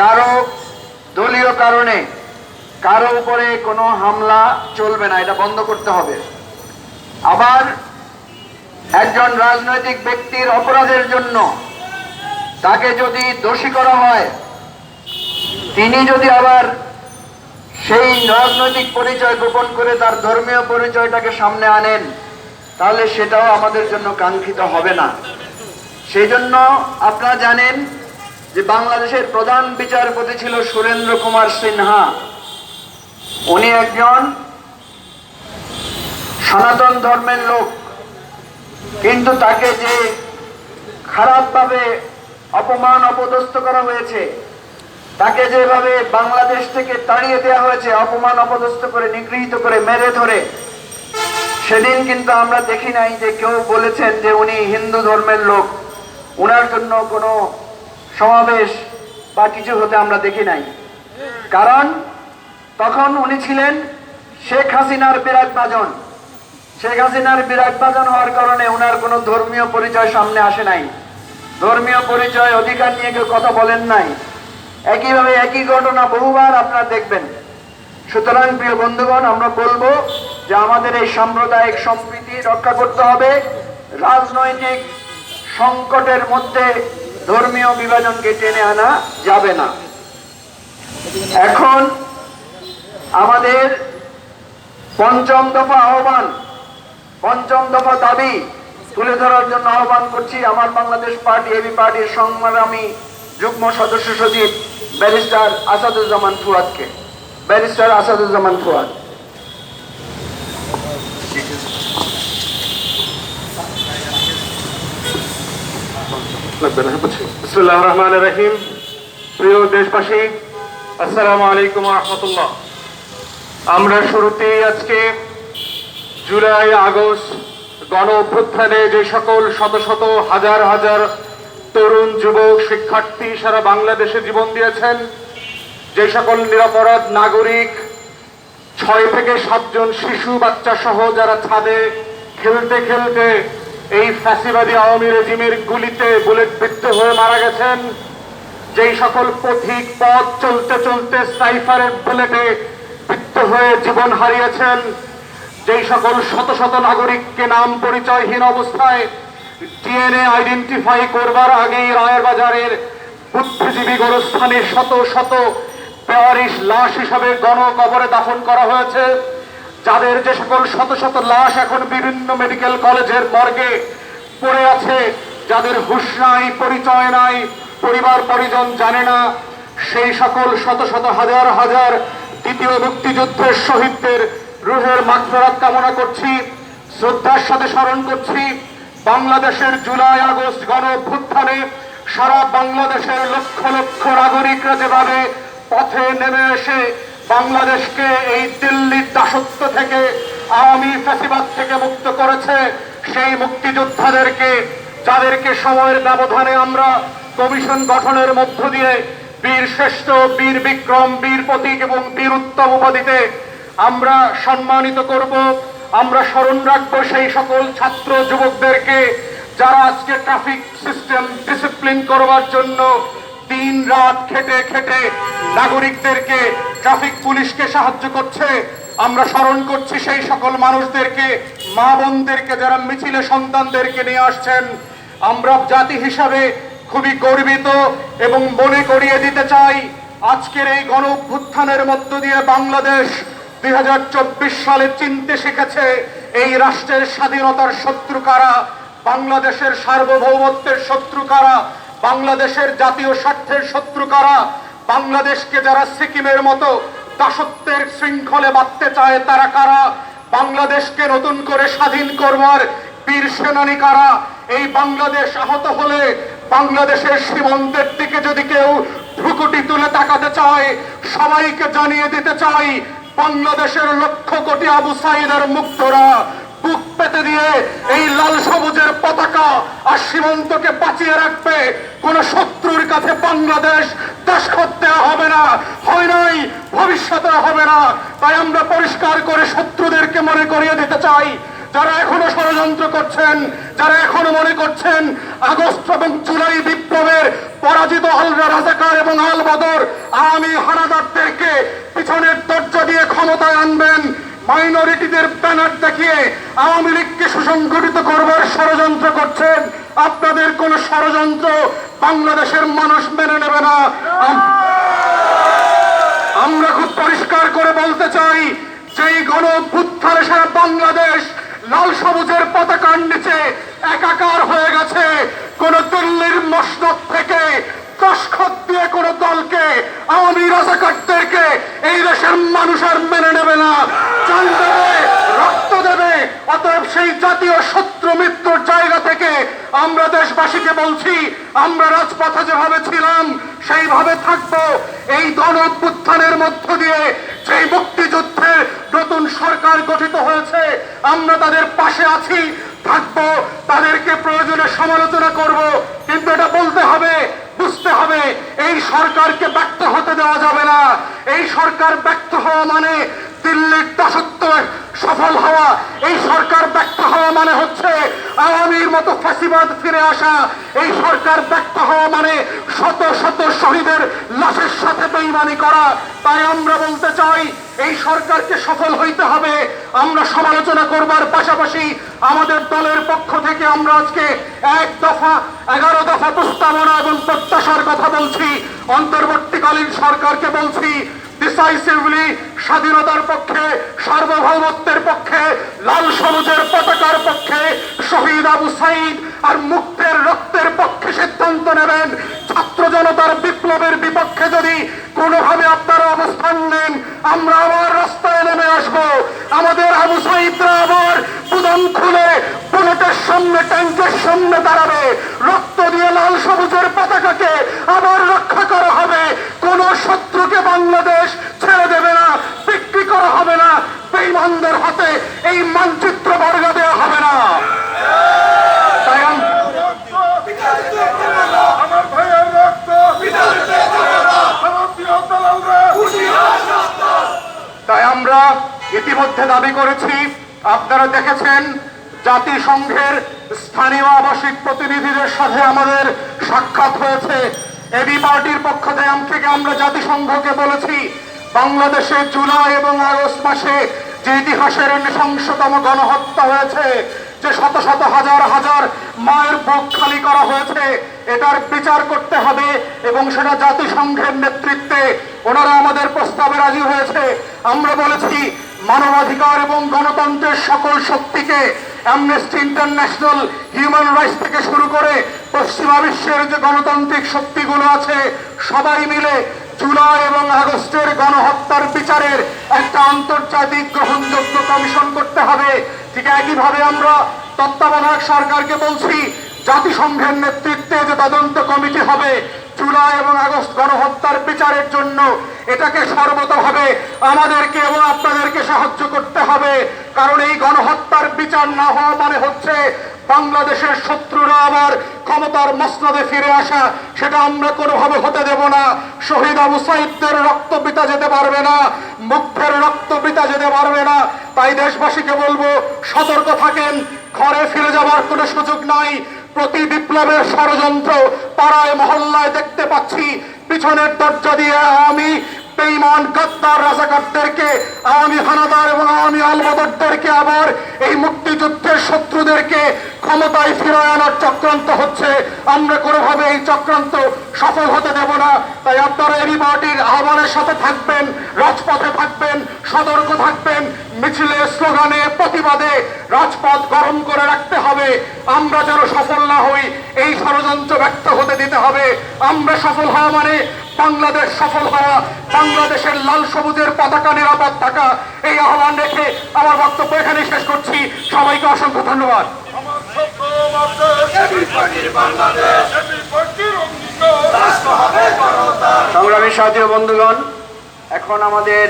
কারও দলীয় কারণে, কারও উপরে কোনো হামলা চলবে না, এটা বন্ধ করতে হবে। আবার একজন রাজনৈতিক ব্যক্তির অপরাধের জন্য তাকে যদি দোষী করা হয়, তিনি যদি আবার সেই রাজনৈতিক পরিচয় গোপন করে তার ধর্মীয় পরিচয়টাকে সামনে আনেন, তাহলে সেটাও আমাদের জন্য কাঙ্ক্ষিত হবে না। সেই জন্য আপনারা জানেন যে বাংলাদেশের প্রধান বিচারপতি ছিল সুরেন্দ্র কুমার সিনহা, উনি একজন সনাতন ধর্মের লোক। কিন্তু তাকে যে খারাপভাবে অপমান অপদস্থ করা হয়েছে, তাকে যেভাবে বাংলাদেশ থেকে তাড়িয়ে দেওয়া হয়েছে, অপমান অপদস্থ করে, নিগৃহীত করে, মেরে ধরে, সেদিন কিন্তু আমরা দেখি নাই যে কেউ বলেছেন যে উনি হিন্দু ধর্মের লোক। ওনার জন্য কোনো সমাবেশ বা কিছু হতে আমরা দেখি নাই। কারণ তখন উনি ছিলেন শেখ হাসিনার বিরাট বাজন। শেখ হাসিনার বিরাট বাজন হওয়ার কারণে ওনার কোনো ধর্মীয় পরিচয় সামনে আসে নাই। ধর্মীয় পরিচয় অধিকার নিয়ে কেউ কথা বলেন নাই। একইভাবে একই ঘটনা বহুবার আপনারা দেখবেন। সুতরাং প্রিয় বন্ধুগণ, আমরা বলব যে আমাদের এই সাম্প্রদায়িক সম্প্রীতি রক্ষা করতে হবে। রাজনৈতিক সংকটের মধ্যে ধর্মীয় বিভাজনকে টেনে আনা যাবে না। এখন আমাদের পঞ্চম দফা আহ্বান, পঞ্চম দফা দাবি তুলে ধরার জন্য আহ্বান করছি আমার বাংলাদেশ পার্টি, এবি পার্টির সংগ্রামী যুগ্ম সদস্য সচিব ব্যারিস্টার আসাদুজ্জামান ফুয়াদকে। ব্যারিস্টার আসাদুজ্জামান ফুয়াদ। বিসমুল্লাহ রহমান রহিম। প্রিয় দেশবাসী আমরা শুরুতেই আজকে জুলাই, আগস্ট গণ অভ্যুত্থানে যে সকল শত শত হাজার হাজার তরুণ, যুবক, শিক্ষার্থী সারা বাংলাদেশে জীবন দিয়েছেন, যে সকল নিরাপরাধ নাগরিক, ছয় থেকে সাতজন শিশু বাচ্চা সহ যারা ছাদে খেলতে খেলতে এই ফ্যাসিবাদী আওয়ামী রেজিমের গুলিতে বুলেট বিদ্ধ হয়ে মারা গেছেন। যেই সকল পথিক পথ চলতে চলতে সাইফারের বুলেটে বিদ্ধ হয়ে জীবন হারিয়েছেন, যেই সকল শত শত নাগরিককে নাম পরিচয়হীন অবস্থায় ডিএনএ আইডেন্টিফাই করবার আগেই রায়ের বাজারের বুদ্ধিজীবী গোরস্থানে শত শত পেয়ারিশ লাশ হিসাবে গণকবরে দাফন করা হয়েছে। যাদের যে সকল শত শত লাশ এখন বিভিন্ন মেডিকেল কলেজের মর্গে পড়ে আছে, যাদের হুশ নাই, পরিচয় নাই, পরিবার পরিজন জানে না, সেই সকল শত শত হাজার হাজার দ্বিতীয় মুক্তিযুদ্ধের শহীদদের রুহের মাগফেরাত কামনা করছি, শ্রদ্ধার সাথে স্মরণ করছি, বাংলাদেশের জুলাই আগস্ট গণ অভ্যুত্থানে সারা বাংলাদেশের লক্ষ লক্ষ নাগরিকরা যেভাবে পথে নেমে এসে বাংলাদেশকে এই দিল্লির দাসত্ব থেকে, আওয়ামী ফ্যাসিবাদ থেকে মুক্ত করেছে সেই মুক্তিযোদ্ধাদেরকে, যাদেরকে সময়ের ব্যবধানে আমরা কমিশন গঠনের মধ্য দিয়ে বীর শ্রেষ্ঠ, বীর বিক্রম, বীর প্রতীক এবং বীর উত্তম উপাধিতে আমরা সম্মানিত করব, আমরা স্মরণ রাখব সেই সকল ছাত্র যুবকদেরকে যারা আজকে ট্রাফিক সিস্টেম ডিসিপ্লিন করবার জন্য দিন রাত খেটে খেটে নাগরিকদেরকে ট্রাফিক পুলিশকে সাহায্য করছে। আমরা স্মরণ করছি সেই সকল মানুষদেরকে, মা বোনদেরকে যারা মিছিলে সন্তানদেরকে নিয়ে আসছেন। আমরা জাতি হিসাবে খুবই গর্বিত এবং মনে করিয়ে দিতে চাই, আজকের এই গণ অভ্যুত্থানের মধ্য দিয়ে বাংলাদেশ দুই হাজার চব্বিশ সালে চিনতে শিখেছে এই রাষ্ট্রের স্বাধীনতার শত্রু কারা, বাংলাদেশের সার্বভৌমত্বের শত্রু কারা বাংলাদেশের জাতীয় স্বার্থের শত্রু কারা? বাংলাদেশকে যারা সিকিমের মতো দাসত্বের শৃঙ্খলে বাঁধতে চায়, তারা কারা? বাংলাদেশকে নতুন করে স্বাধীন করবার বীর সেনানী কারা? এই বাংলাদেশ আহত হলে বাংলাদেশের সীমান্তের দিকে যদি কেউ ভ্রুকুটি তুলে তাকাতে চায়, সবাইকে জানিয়ে দিতে চাই, বাংলাদেশের লক্ষ কোটি আবু সাইদের মুক্তরা পেতে দিয়ে এই লাল সবুজের পতাকা আর সীমান্তকে বাঁচিয়ে রাখবে, কোন শত্রুর কাছে বাংলাদেশ দশখত দেওয়া হবে না, হয় নাই, ভবিষ্যতে হবে না। তাই আমরা পরিষ্কার করে শত্রুদেরকে মনে করিয়ে দিতে চাই। যারা এখনও ষড়যন্ত্র করছেন, যারা এখনও মনে করছেন আগস্ট এবং জুলাই বিপ্লবের পরাজিত আলরা রাজাকার এবং আল বদর আওয়ামী হানাদারদেরকে পিছনের দরজা দিয়ে ক্ষমতায় মাইনরিটিদের ব্যানার দেখিয়ে আওয়ামী লীগকে সুসংগঠিত করবার ষড়যন্ত্র করছেন। আপনাদের কোন ষড়যন্ত্র বাংলাদেশের মানুষ মেনে নেবে না। আমরা খুব পরিষ্কার করে বলতে চাই, যেই গণ অভ্যুত্থানে সারা বাংলাদেশ লাল সবুজের পতাকার নিচে একাকার হয়ে গেছে, কোন দিল্লির মসনদ থেকে দশখত দিয়ে কোন দলকে, আওয়ামী রাজাকারদেরকে এই দেশের মানুষ আর মেনে নেবে না। চাল দেবে, রক্ত দেবে, অতএব সেই জাতীয় শত্রু মৃত্যুর জায়গা থেকে আমরা দেশবাসীকে বলছি, আমরা রাজপথে যেভাবে ছিলাম, সেইভাবে থাকব। এই গণ অভ্যুত্থানের মধ্য দিয়ে যেই মুক্তিযুদ্ধের নতুন সরকার গঠিত হয়েছে, আমরা তাদের পাশে আছি, থাকব, তাদেরকে প্রয়োজনে সমালোচনা করব, কিন্তু এটা বলতে হবে সরকারকে ব্যক্ত হতে দেওয়া যাবে না। এই সরকার ব্যক্ত হওয়া মানে মানে মানে এই সরকারকে সফল হইতে হবে। আমরা সমালোচনা করবার পাশাপাশি আমাদের দলের পক্ষ থেকে আমরা আজকে এক দফা, এগারো দফা প্রস্তাবনা এবং প্রত্যাশার কথা বলছি। অন্তর্বর্তীকালীন সরকারকে বলছি ডিসাইসিভলি স্বাধীনতার পক্ষে, সার্বভৌমত্বের পক্ষে, লাল সবুজের পতাকার পক্ষে শহীদ আবু সাইদ আর মুক্তের রক্তের পক্ষে সিদ্ধান্ত নেবেন। ছাত্র জনতার বিপ্লবের বিপক্ষে যদি কোনোভাবে আপনারা অবস্থান নেন, আমরা আবার রাস্তায় নেমে আসব। আমাদের আবু সাইদরা আবার বুদন খুলে, বুলেটের সামনে, ট্যাঙ্কের সামনে দাঁড়াবে। রক্ত দিয়ে লাল সবুজের পতাকাকে আবার রক্ষা করা হবে কোন শত্রুকে বাংলাদেশ ছেড়ে দেবে না বিক্রি করা হবে না বেইমানদের হাতে এই মানচিত্র বর্গা দেওয়া হবে না তাই আম- আমার ভাইয়ের রক্ত ভারতীয় দালালরা তাই আমরা ইতিমধ্যে দাবি করেছি, আপনারা দেখেছেন, জাতিসংঘের স্থানীয় আবাসিক প্রতিনিধিদের সাথে আমাদের সাক্ষাৎ হয়েছে। এবি পার্টির পক্ষ থেকে- আমরা জাতিসংঘকে বলেছি, বাংলাদেশে জুলাই এবং আগস্ট মাসে যে ইতিহাসের নৃশংসতম গণহত্যা হয়েছে, যে শত শত হাজার হাজার মায়ের বুক খালি করা হয়েছে, এটার বিচার করতে হবে এবং সেটা জাতিসংঘের নেতৃত্বে ওনারা আমাদের প্রস্তাবে রাজি হয়েছে। আমরা বলেছি মানবাধিকার এবং গণতন্ত্রের সকল শক্তিকে অ্যামনেস্টি ইন্টারন্যাশনাল হিউম্যান রাইটস থেকে শুরু করে পশ্চিমা বিশ্বের যে গণতান্ত্রিক শক্তিগুলো আছে, সবাই মিলে জুলাই এবং আগস্টের গণহত্যার বিচারের একটা আন্তর্জাতিক গ্রহণযোগ্য কমিশন করতে হবে। ঠিক একইভাবে আমরা তত্ত্বাবধায়ক সরকারকে বলছি, জাতিসংঘের নেতৃত্বে যে তদন্ত কমিটি হবে, জুলাই এবং আগস্ট গণহত্যার বিচারের জন্য এটাকে সর্বতভাবে আমাদেরকে এবং আপনাদেরকে সাহায্য করতে হবে। কারণ এই গণহত্যার বিচার না হওয়া মানে হচ্ছে বাংলাদেশের শত্রুরা আবার ক্ষমতার মসনদে ফিরে আসা। সেটা আমরা কোনোভাবে হতে দেব না। শহীদ আবু সাইদদের রক্ত পিতা যেতে পারবে না, মুগ্ধের রক্ত পিতা যেতে পারবে না। তাই দেশবাসীকে বলব, সতর্ক থাকেন, ঘরে ফিরে যাওয়ার কোনো সুযোগ নাই। প্রতি বিপ্লবের ষড়যন্ত্র পাড়ায় মহল্লায় দেখতে পাচ্ছি, পিছনের দরজা দিয়ে আমি বেইমান গদ্দার রাজাকারদেরকে, আওয়ামী হানাদার এবং আওয়ামী আলবদরদেরকে আবার এই মুক্তিযুদ্ধের শত্রুদেরকে ক্ষমতায় ফিরে আনার চক্রান্ত হচ্ছে। আমরা কোনোভাবে এই চক্রান্ত সফল হতে দেব না। তাই আপনারা এই পার্টির আহ্বানের সাথে থাকবেন, রাজপথে থাকবেন, সতর্ক থাকবেন। মিছিলে স্লোগানে, প্রতিবাদে রাজপথ গরম করে রাখতে হবে। আমরা যেন সফল না হই, এই ষড়যন্ত্র ব্যক্ত হতে দিতে হবে। আমরা সফল হওয়া মানে বাংলাদেশ সফল হওয়া বাংলাদেশের লাল সবুজের পতাকা নিরাপদ থাকা এই আহ্বান রেখে আমার বক্তব্য এখানে শেষ করছি। সবাইকে অসংখ্য ধন্যবাদ। সংগ্রামী সাথী বন্ধুগণ এখন আমাদের